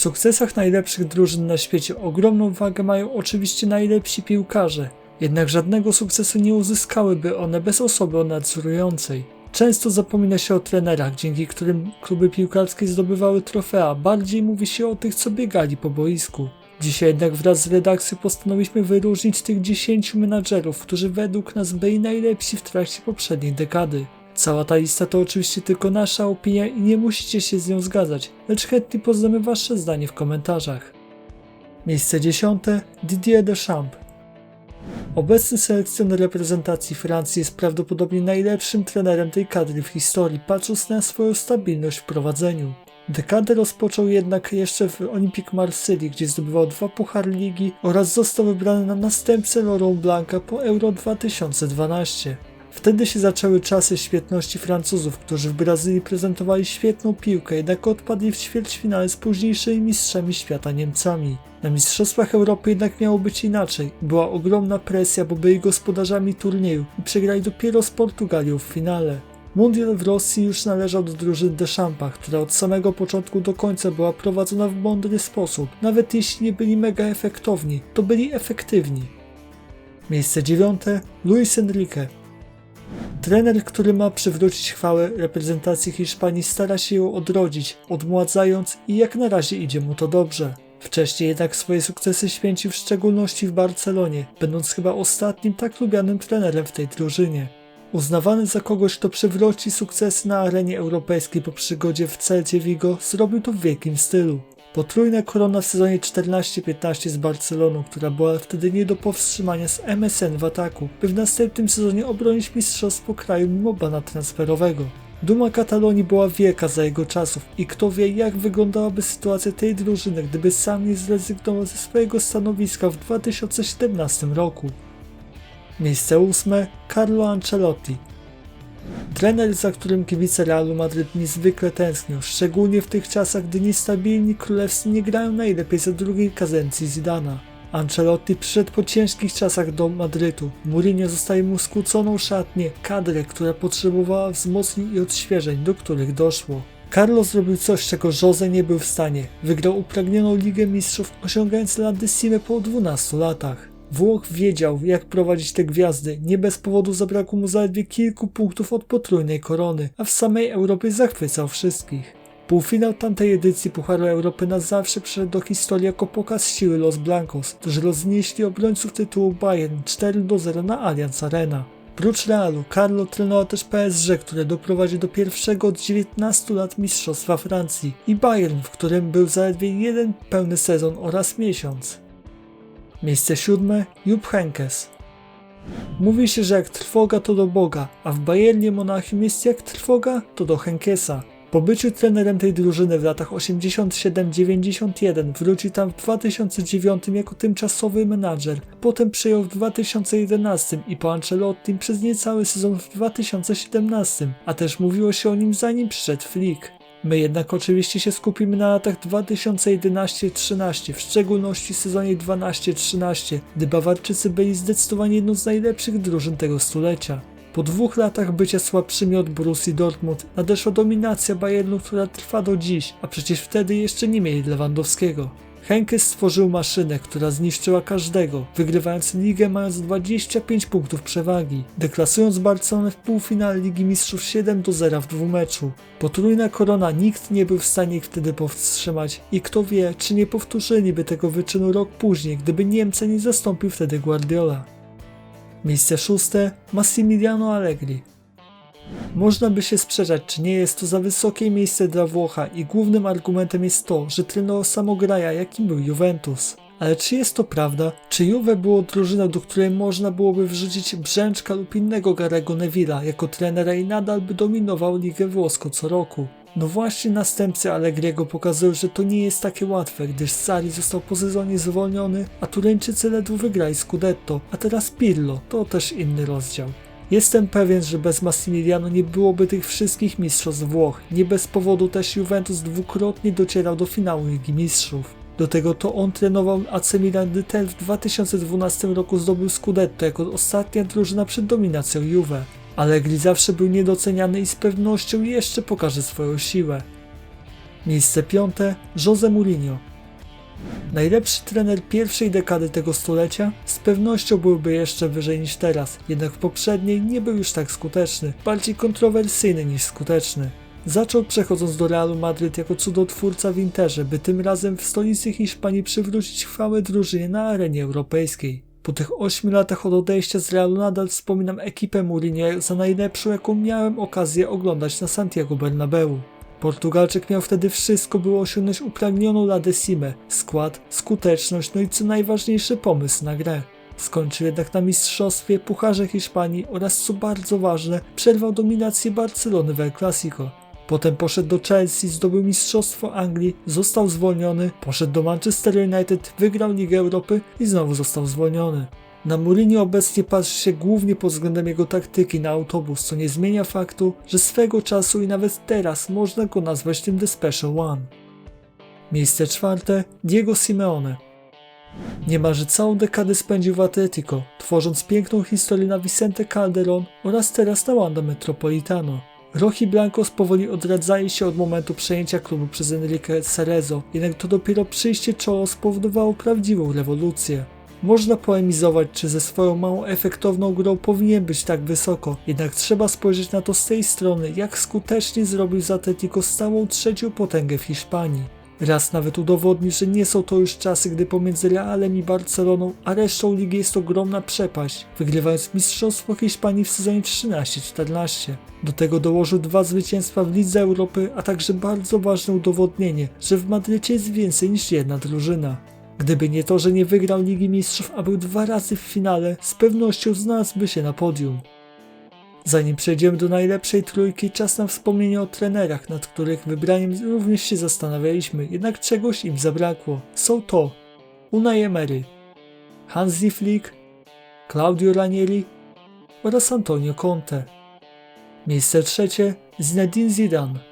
W sukcesach najlepszych drużyn na świecie ogromną wagę mają oczywiście najlepsi piłkarze, jednak żadnego sukcesu nie uzyskałyby one bez osoby nadzorującej. Często zapomina się o trenerach, dzięki którym kluby piłkarskie zdobywały trofea, bardziej mówi się o tych, co biegali po boisku. Dzisiaj jednak wraz z redakcją postanowiliśmy wyróżnić tych 10 menadżerów, którzy według nas byli najlepsi w trakcie poprzedniej dekady. Cała ta lista to oczywiście tylko nasza opinia i nie musicie się z nią zgadzać, lecz chętnie poznamy wasze zdanie w komentarzach. Miejsce dziesiąte Didier Deschamps. Obecny selekcjoner reprezentacji Francji jest prawdopodobnie najlepszym trenerem tej kadry w historii, patrząc na swoją stabilność w prowadzeniu. Dekadę rozpoczął jednak jeszcze w Olympique Marseille, gdzie zdobywał dwa puchary ligi oraz został wybrany na następcę Laurent Blanca po Euro 2012. Wtedy się zaczęły czasy świetności Francuzów, którzy w Brazylii prezentowali świetną piłkę, jednak odpadli w ćwierćfinale z późniejszymi mistrzami świata Niemcami. Na Mistrzostwach Europy jednak miało być inaczej. Była ogromna presja, bo byli gospodarzami turnieju i przegrali dopiero z Portugalią w finale. Mundial w Rosji już należał do drużyny Deschampa, która od samego początku do końca była prowadzona w mądry sposób. Nawet jeśli nie byli mega efektowni, to byli efektywni. Miejsce dziewiąte Luis Enrique. Trener, który ma przywrócić chwałę reprezentacji Hiszpanii, stara się ją odrodzić, odmładzając i jak na razie idzie mu to dobrze. Wcześniej jednak swoje sukcesy święcił w szczególności w Barcelonie, będąc chyba ostatnim tak lubianym trenerem w tej drużynie. Uznawany za kogoś, kto przywróci sukcesy na arenie europejskiej po przygodzie w Celcie Vigo, zrobił to w wielkim stylu. Potrójna korona w sezonie 14-15 z Barceloną, która była wtedy nie do powstrzymania z MSN w ataku, by w następnym sezonie obronić mistrzostwo kraju mimo bana transferowego. Duma Katalonii była wielka za jego czasów i kto wie jak wyglądałaby sytuacja tej drużyny, gdyby sam nie zrezygnował ze swojego stanowiska w 2017 roku. Miejsce ósme Carlo Ancelotti. Trener, za którym kibice Realu Madryt niezwykle tęsknią, szczególnie w tych czasach, gdy niestabilni królewscy nie grają najlepiej za drugiej kadencji Zidana. Ancelotti przyszedł po ciężkich czasach do Madrytu. Mourinho zostaje mu skłóconą szatnię, kadrę, która potrzebowała wzmocnień i odświeżeń, do których doszło. Carlo zrobił coś, czego Jose nie był w stanie. Wygrał upragnioną Ligę Mistrzów, osiągając Landesime po 12 latach. Włoch wiedział, jak prowadzić te gwiazdy. Nie bez powodu zabrakło mu zaledwie kilku punktów od potrójnej korony, a w samej Europie zachwycał wszystkich. Półfinał tamtej edycji Pucharu Europy na zawsze przeszedł do historii jako pokaz siły Los Blancos, którzy roznieśli obrońców tytułu Bayern 4 do 0 na Allianz Arena. Prócz Realu, Carlo trenował też PSG, które doprowadził do pierwszego od 19 lat mistrzostwa Francji i Bayern, w którym był zaledwie jeden pełny sezon oraz miesiąc. Miejsce siódme Jupp Heynckes. Mówi się, że jak trwoga to do Boga, a w Bayernie Monachium jest jak trwoga to do Henkesa. Po byciu trenerem tej drużyny w latach 87-91 wrócił tam w 2009 jako tymczasowy menadżer, potem przyjął w 2011 i po Ancelottim przez niecały sezon w 2017, a też mówiło się o nim zanim przyszedł Flick. My jednak oczywiście się skupimy na latach 2011-13, w szczególności sezonie 12-13, gdy Bawarczycy byli zdecydowanie jedną z najlepszych drużyn tego stulecia. Po dwóch latach bycia słabszymi od Borussii Dortmund nadeszła dominacja Bayernu, która trwa do dziś, a przecież wtedy jeszcze nie mieli Lewandowskiego. Henkes stworzył maszynę, która zniszczyła każdego, wygrywając ligę mając 25 punktów przewagi, deklasując Barcelonę w półfinale Ligi Mistrzów 7 do 0 w dwumeczu. Potrójna korona nikt nie był w stanie ich wtedy powstrzymać i kto wie, czy nie powtórzyliby tego wyczynu rok później, gdyby Niemcy nie zastąpił wtedy Guardiola. Miejsce szóste Massimiliano Allegri. Można by się sprzeczać, czy nie jest to za wysokie miejsce dla Włocha i głównym argumentem jest to, że trenował samograja, jakim był Juventus. Ale czy jest to prawda? Czy Juve było drużyną, do której można byłoby wrzucić Brzęczka lub innego Garego Neville'a jako trenera i nadal by dominował ligę włoską co roku? No właśnie następcy Allegriego pokazują, że to nie jest takie łatwe, gdyż Sari został po sezonie zwolniony, a Tureńczycy ledwo wygrali Scudetto, a teraz Pirlo, to też inny rozdział. Jestem pewien, że bez Massimiliano nie byłoby tych wszystkich mistrzostw Włoch. Nie bez powodu też Juventus dwukrotnie docierał do finału Ligi Mistrzów. Do tego to on trenował AC Milan, gdy ten w 2012 roku zdobył Scudetto jako ostatnia drużyna przed dominacją Juve. Allegri zawsze był niedoceniany i z pewnością jeszcze pokaże swoją siłę. Miejsce piąte Jose Mourinho. Najlepszy trener pierwszej dekady tego stulecia z pewnością byłby jeszcze wyżej niż teraz, jednak w poprzedniej nie był już tak skuteczny, bardziej kontrowersyjny niż skuteczny. Zaczął przechodząc do Realu Madryt jako cudotwórca w Interze, by tym razem w stolicy Hiszpanii przywrócić chwałę drużynie na arenie europejskiej. Po tych 8 latach od odejścia z Realu nadal wspominam ekipę Mourinho za najlepszą jaką miałem okazję oglądać na Santiago Bernabeu. Portugalczyk miał wtedy wszystko, by osiągnąć upragnioną La Decimę, skład, skuteczność, no i co najważniejsze pomysł na grę. Skończył jednak na mistrzostwie, pucharze Hiszpanii oraz co bardzo ważne, przerwał dominację Barcelony w El Clasico. Potem poszedł do Chelsea, zdobył mistrzostwo Anglii, został zwolniony, poszedł do Manchester United, wygrał Ligę Europy i znowu został zwolniony. Na Mourinho obecnie patrzy się głównie pod względem jego taktyki na autobus, co nie zmienia faktu, że swego czasu i nawet teraz można go nazwać tym The Special One. Miejsce czwarte Diego Simeone. Niemalże całą dekadę spędził w Atletico, tworząc piękną historię na Vicente Calderon oraz teraz na Wanda Metropolitano. Rochi Blancos powoli odradzaje się od momentu przejęcia klubu przez Enrique Cerezo, jednak to dopiero przyjście czoło spowodowało prawdziwą rewolucję. Można poemizować, czy ze swoją małą efektowną grą powinien być tak wysoko, jednak trzeba spojrzeć na to z tej strony, jak skutecznie zrobił z Atletico stałą trzecią potęgę w Hiszpanii. Raz nawet udowodni, że nie są to już czasy, gdy pomiędzy Realem i Barceloną, a resztą ligi jest ogromna przepaść, wygrywając Mistrzostwo Hiszpanii w sezonie 13-14. Do tego dołożył dwa zwycięstwa w Lidze Europy, a także bardzo ważne udowodnienie, że w Madrycie jest więcej niż jedna drużyna. Gdyby nie to, że nie wygrał Ligi Mistrzów, a był dwa razy w finale, z pewnością znalazłby się na podium. Zanim przejdziemy do najlepszej trójki, czas na wspomnienie o trenerach, nad których wybraniem również się zastanawialiśmy, jednak czegoś im zabrakło. Są to Unai Emery, Hansi Flick, Claudio Ranieri oraz Antonio Conte. Miejsce trzecie Zinedine Zidane.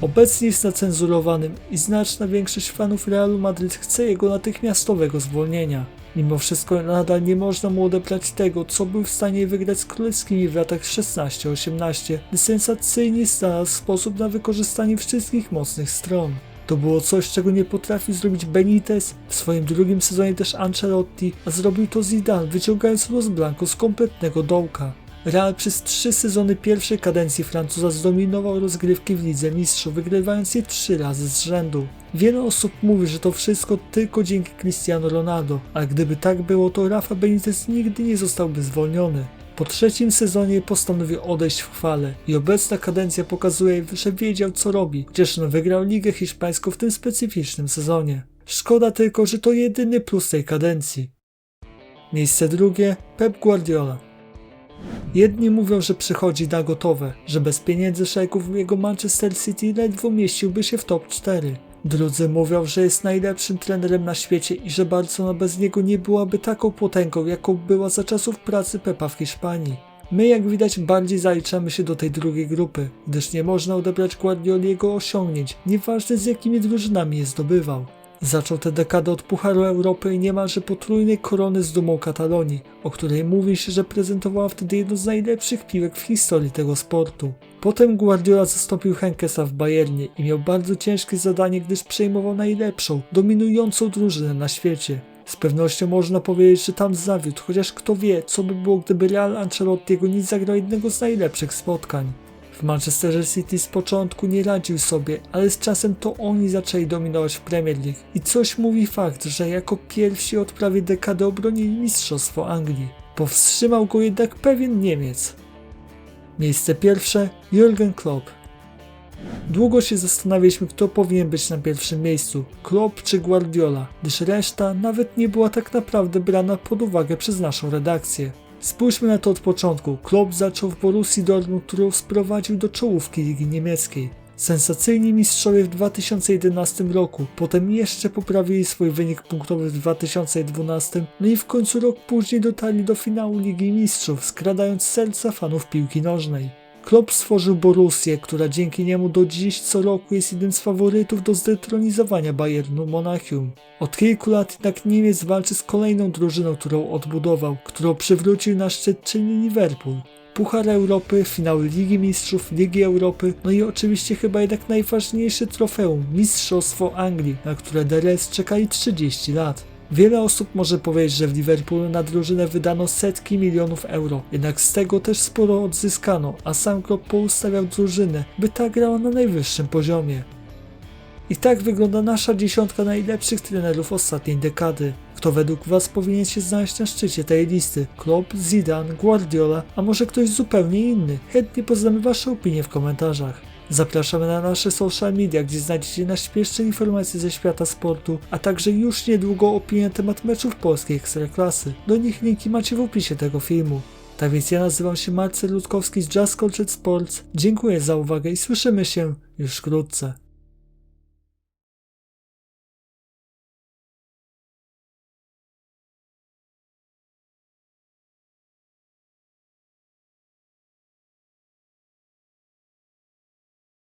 Obecnie jest nacenzurowanym i znaczna większość fanów Realu Madryt chce jego natychmiastowego zwolnienia. Mimo wszystko nadal nie można mu odebrać tego, co był w stanie wygrać z królewskimi w latach 16-18, gdy sensacyjnie znalazł sposób na wykorzystanie wszystkich mocnych stron. To było coś, czego nie potrafił zrobić Benitez, w swoim drugim sezonie też Ancelotti, a zrobił to Zidane, wyciągając Los Blancos z kompletnego dołka. Real przez trzy sezony pierwszej kadencji Francuza zdominował rozgrywki w Lidze Mistrzów, wygrywając je trzy razy z rzędu. Wiele osób mówi, że to wszystko tylko dzięki Cristiano Ronaldo, ale gdyby tak było, to Rafa Benitez nigdy nie zostałby zwolniony. Po trzecim sezonie postanowił odejść w chwale i obecna kadencja pokazuje, że wiedział co robi, chociaż no wygrał Ligę Hiszpańską w tym specyficznym sezonie. Szkoda tylko, że to jedyny plus tej kadencji. Miejsce drugie Pep Guardiola. Jedni mówią, że przychodzi na gotowe, że bez pieniędzy szejków jego Manchester City ledwo mieściłby się w top 4. Drudzy mówią, że jest najlepszym trenerem na świecie i że Barcelona bez niego nie byłaby taką potęgą, jaką była za czasów pracy Pepa w Hiszpanii. My, jak widać, bardziej zaliczamy się do tej drugiej grupy, gdyż nie można odebrać Guardioli jego osiągnięć, nieważne z jakimi drużynami je zdobywał. Zaczął tę dekadę od Pucharu Europy i niemalże potrójnej korony z dumą Katalonii, o której mówi się, że prezentowała wtedy jedno z najlepszych piłek w historii tego sportu. Potem Guardiola zastąpił Henkesa w Bayernie i miał bardzo ciężkie zadanie, gdyż przejmował najlepszą, dominującą drużynę na świecie. Z pewnością można powiedzieć, że tam zawiódł, chociaż kto wie, co by było, gdyby Real Ancelottiego nie zagrał jednego z najlepszych spotkań. W City z początku nie radził sobie, ale z czasem to oni zaczęli dominować w Premier League. I coś mówi fakt, że jako pierwsi od prawie dekady obronili Mistrzostwo Anglii. Powstrzymał go jednak pewien Niemiec. Miejsce pierwsze Jurgen Klopp. Długo się zastanawialiśmy, kto powinien być na pierwszym miejscu, Klopp czy Guardiola, gdyż reszta nawet nie była tak naprawdę brana pod uwagę przez naszą redakcję. Spójrzmy na to od początku. Klopp zaczął w Borussii Dortmund, którą sprowadził do czołówki Ligi Niemieckiej. Sensacyjni mistrzowie w 2011 roku, potem jeszcze poprawili swój wynik punktowy w 2012, no i w końcu rok później dotarli do finału Ligi Mistrzów, skradając serca fanów piłki nożnej. Klopp stworzył Borussię, która dzięki niemu do dziś co roku jest jednym z faworytów do zdetronizowania Bayernu Monachium. Od kilku lat jednak Niemiec walczy z kolejną drużyną, którą odbudował, którą przywrócił na szczyt, czyli Liverpool. Puchar Europy, finały Ligi Mistrzów, Ligi Europy, no i oczywiście chyba jednak najważniejsze trofeum, Mistrzostwo Anglii, na które DRS czekali 30 lat. Wiele osób może powiedzieć, że w Liverpoolu na drużynę wydano setki milionów euro, jednak z tego też sporo odzyskano, a sam Klopp poustawiał drużynę, by ta grała na najwyższym poziomie. I tak wygląda nasza dziesiątka najlepszych trenerów ostatniej dekady. Kto według Was powinien się znaleźć na szczycie tej listy? Klopp, Zidane, Guardiola, a może ktoś zupełnie inny? Chętnie poznamy Wasze opinie w komentarzach. Zapraszamy na nasze social media, gdzie znajdziecie najświeższe informacje ze świata sportu, a także już niedługo opinie na temat meczów polskiej ekstraklasy. Do nich linki macie w opisie tego filmu. Tak więc ja nazywam się Marcel Ludkowski z Just Cultured Sports. Dziękuję za uwagę i słyszymy się już wkrótce.